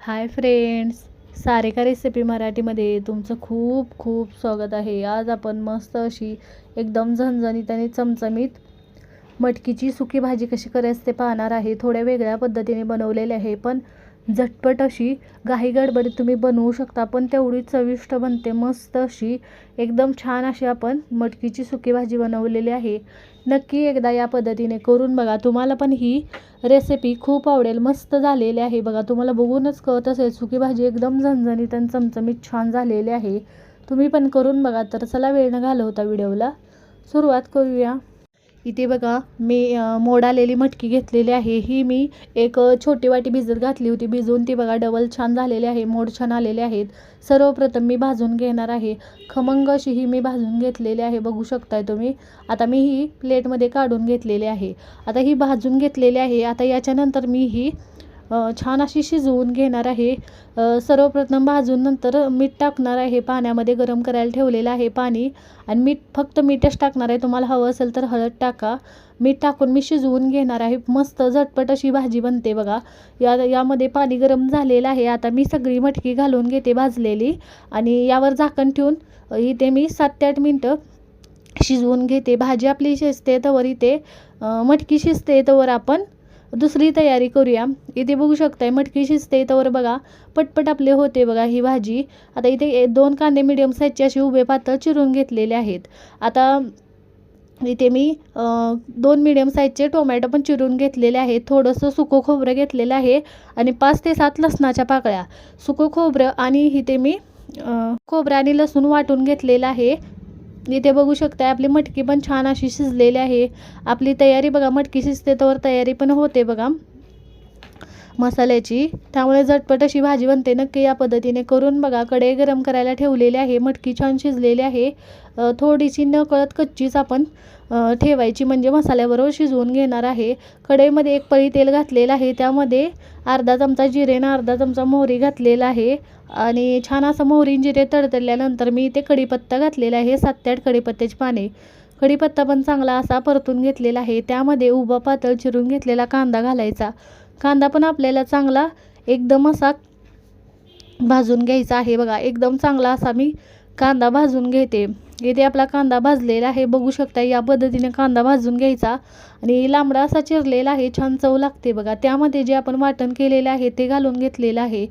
Hi friends सारेका recipe मराठीमध्ये तुमचं खूप खूप स्वागत आहे. आज आपण मस्त अशी एकदम झणझणीत आणि चमचमीत मटकीची सुकी भाजी कशी करायची ते पाहणार आहे. थोड्या वेगळ्या पद्धतीने बनवलेली आहे पण झटपट अशी घाई गडबडीत तुम्ही बनवू शकता पण तेवढी चविष्ट बनते मस्त अशी एकदम छान अशी आपण मटकीची सुकी भाजी बनवलेली आहे. नक्की एकदा या पद्धतीने करून बघा. तुम्हाला पण ही रेसिपी खूप आवडेल मस्त झालेली आहे बघा. तुम्हाला बघूनच कळत असेल सुकी भाजी एकदम झणझणीत आणि चमचमीत छान झालेली आहे. तुम्ही पण करून बघा. तर चला वेळ न घालवता व्हिडिओला सुरुवात करूया. इथे बघा मी मोड आलेली मटकी घेतलेली आहे. ही मी एक छोटी वाटी भिजत घातली होती. भिजवून ती बघा डबल छान झालेली आहे. मोड छान आलेले आहेत. सर्वप्रथम मी भाजून घेणार आहे. खमंग अशी ही मी भाजून घेतलेली आहे. बघू शकताय तुम्ही. आता मी ही प्लेटमध्ये काढून घेतलेली आहे. आता ही भाजून घेतलेली आहे. आता याच्यानंतर मी ही छान अशी शिजवून घेणार आहे. सर्वप्रथम भाजून नंतर मीठ टाकणार आहे. पाण्यामध्ये गरम करायला ठेवलेलं आहे पाणी. आणि मीठ फक्त मीठच टाकणार आहे. तुम्हाला हवं असेल तर हळद टाका. मीठ टाकून मी शिजवून घेणार आहे. मस्त झटपट अशी भाजी बनते बघा. या यामध्ये पाणी गरम झालेलं आहे. आता मी सगळी मटकी घालून घेते भाजलेली. आणि यावर झाकण ठेवून इथे मी सात ते आठ मिनटं शिजवून घेते. भाजी आपली शिजते तवर इथे. मटकी शिजते तवर आपण दुसरी तयारी करूया. इथे बघू शकताय मटकी शिजते. त्यावर बघा पटपट आपले होते बघा ही भाजी. आता इथे ए- दोन कांदे मिडियम साईजचे असे उभे पातळ चिरून घेतलेले आहेत. आता इथे मी दोन मिडियम साईजचे टोमॅटो पण चिरून घेतलेले आहेत. थोडंसं सुकं खोबरं घेतलेलं आहे आणि पाच ते सात लसणाच्या पाकळ्या. सुकं खोबरं आणि इथे मी खोबरं आणि लसूण वाटून घेतलेलं आहे. इथे बघू शकताय आपली मटकी पण छान अशी शिजलेली आहे. आपली तयारी बघा मटकी शिजते तर तयारी पण होते बघा. मसाल्याची. त्यामुळे झटपट अशी भाजी बनते. नक्की या पद्धतीने करून बघा. कढई गरम करायला ठेवलेली आहे. मटकी छान शिजलेली आहे. थोडीशी न कळत कच्चीच आपण ठेवायची म्हणजे मसाल्याबरोबर शिजवून घेणार आहे. कढईमध्ये एक पळी तेल घातलेलं आहे. त्यामध्ये अर्धा चमचा जिरे आणि अर्धा चमचा मोहरी घातलेला आहे. आणि छान असं मोहरी जिरे तडतडल्यानंतर मी इथे कढीपत्ता घातलेला आहे. सात ते आठ कढीपत्त्याची पाने. कढीपत्ता पण चांगला असा परतून घेतलेला आहे. त्यामध्ये उभा पातळ चिरून घेतलेला कांदा घालायचा. कांदा पण आपल्याला चांगला एकदम असा भाजून घ्यायचा आहे. बघा एकदम चांगला असा मी कांदा भाजून घेते. इथे आपला कांदा भाजलेला आहे. बघू शकता या पद्धतीने कांदा भाजून घ्यायचा. आणि लांबडा असा चिरलेला आहे. छान चव लागते बघा. त्यामध्ये जे आपण वाटण केलेलं आहे ते घालून घेतलेलं आहे.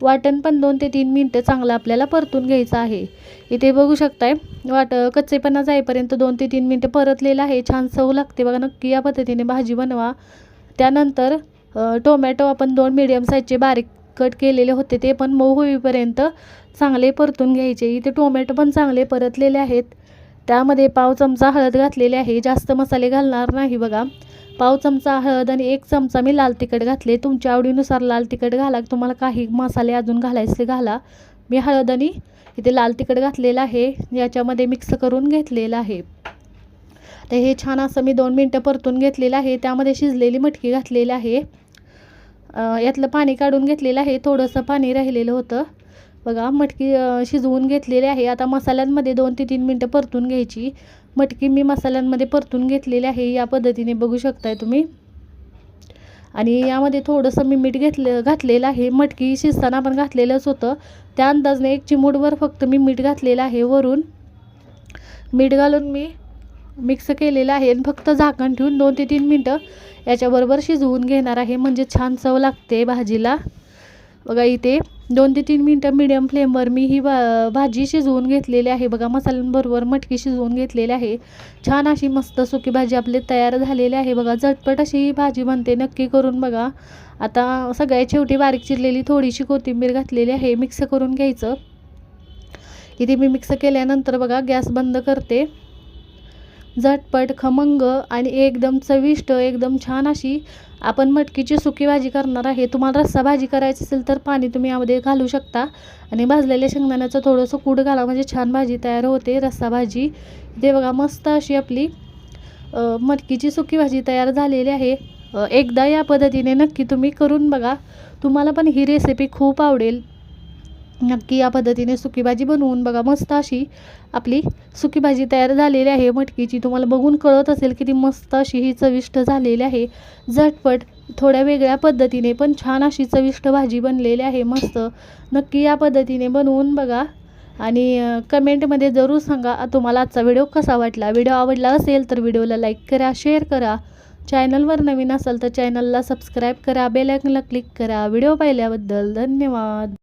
वाटण पण दोन ते तीन मिनटं चांगलं आपल्याला परतून घ्यायचं आहे. इथे बघू शकताय वाट कच्चेपणा जाईपर्यंत दोन ते तीन मिनटं परतलेलं आहे. छान चव लागते बघा. नक्की या पद्धतीने भाजी बनवा. त्यानंतर टोमॅटो आपण दोन मिडियम साईजचे बारीक कट केलेले होते ते पण मऊ होईपर्यंत चांगले परतून घ्यायचे. इथे टोमॅटो पण चांगले परतलेले आहेत. त्यामध्ये पाव चमचा हळद घातलेली आहे. जास्त मसाले घालणार नाही बघा. पाव चमचा हळद आणि एक चमचा मी लाल तिखट घातले. तुमच्या आवडीनुसार लाल तिखट घाला. तुम्हाला काही मसाले अजून घालायचे घाला. मी हळद आणि इथे लाल तिखट घातलेलं आहे. याच्यामध्ये मिक्स करून घेतलेलं आहे. तर हे छान असं मी दोन मिनटं परतून घेतलेलं आहे. त्यामध्ये शिजलेली मटकी घातलेली आहे. यातलं पाणी काढून घेतलेलं आहे. थोडंसं पाणी राहिलेलं होतं. बघा मटकी शिजवून घेतलेली आहे. आता मसाल्यांमध्ये दोन ते तीन मिनटं परतून घ्यायची. मटकी मी मसाल्यांमध्ये परतून घेतलेली आहे. या पद्धतीने बघू शकताय तुम्ही. आणि यामध्ये थोडंसं मी मीठ घेतलं घातलेलं आहे. मटकी शिजताना आपण घातलेलंच होतं. त्या अंदाजने एक चिमूटभर फक्त मी मीठ घातलेलं आहे वरून. मीठ घालून मी मिक्स केलेलं आहे. आणि फक्त झाकण ठेवून दोन ते तीन मिनटं याच्याबरोबर शिजवून घेणार आहे. म्हणजे छान चव लागते भाजीला. बघा इथे दोन ते तीन मिनटं मिडियम फ्लेमवर मी ही भा भाजी शिजवून घेतलेली आहे. बघा मसाल्यांबरोबर मटकी शिजवून घेतलेली आहे. छान अशी मस्त सुकी भाजी आपली तयार झालेली आहे. बघा झटपट अशी ही भाजी बनते. नक्की करून बघा. आता सगळ्यात शेवटी बारीक चिरलेली थोडीशी कोथिंबीर घातलेली आहे. मिक्स करून घ्यायचं. इथे मी मिक्स केल्यानंतर बघा गॅस बंद करते. झटपट खमंग आणि एकदम चविष्ट एकदम छान अशी आपण मटकीची सुकी भाजी करणार आहे. तुम्हाला रस्सा भाजी करायची असेल तर पाणी तुम्ही यामध्ये घालू शकता. आणि भाजलेल्या शेंगदाण्याचं थोडंसं कूड घाला म्हणजे छान भाजी तयार होते रस्सा भाजी. ते बघा मस्त अशी आपली मटकीची सुकी भाजी तयार झालेली आहे. एकदा या पद्धतीने नक्की तुम्ही करून बघा. तुम्हाला पण ही रेसिपी खूप आवडेल. नक्की या पद्धतीने सुकी भाजी बनवून बघा मस्त अशी आपली सुकी भाजी तयार झालेली आहे मटकीची. तुम्हाला बघून कळत असेल किती मस्त अशी ही चविष्ट झालेली आहे. झटपट थोड्या वेगळ्या पद्धतीने पण छान अशी चविष्ट भाजी बनलेली आहे मस्त. नक्की या पद्धतीने बनवून बघा आणि कमेंटमध्ये जरूर सांगा तुम्हाला आजचा व्हिडिओ कसा वाटला? व्हिडिओ आवडला असेल तर व्हिडिओला लाईक करा शेअर करा. चॅनलवर नवीन असाल तर चॅनलला सबस्क्राईब करा बेलायकनला क्लिक करा. व्हिडिओ पाहिल्याबद्दल धन्यवाद.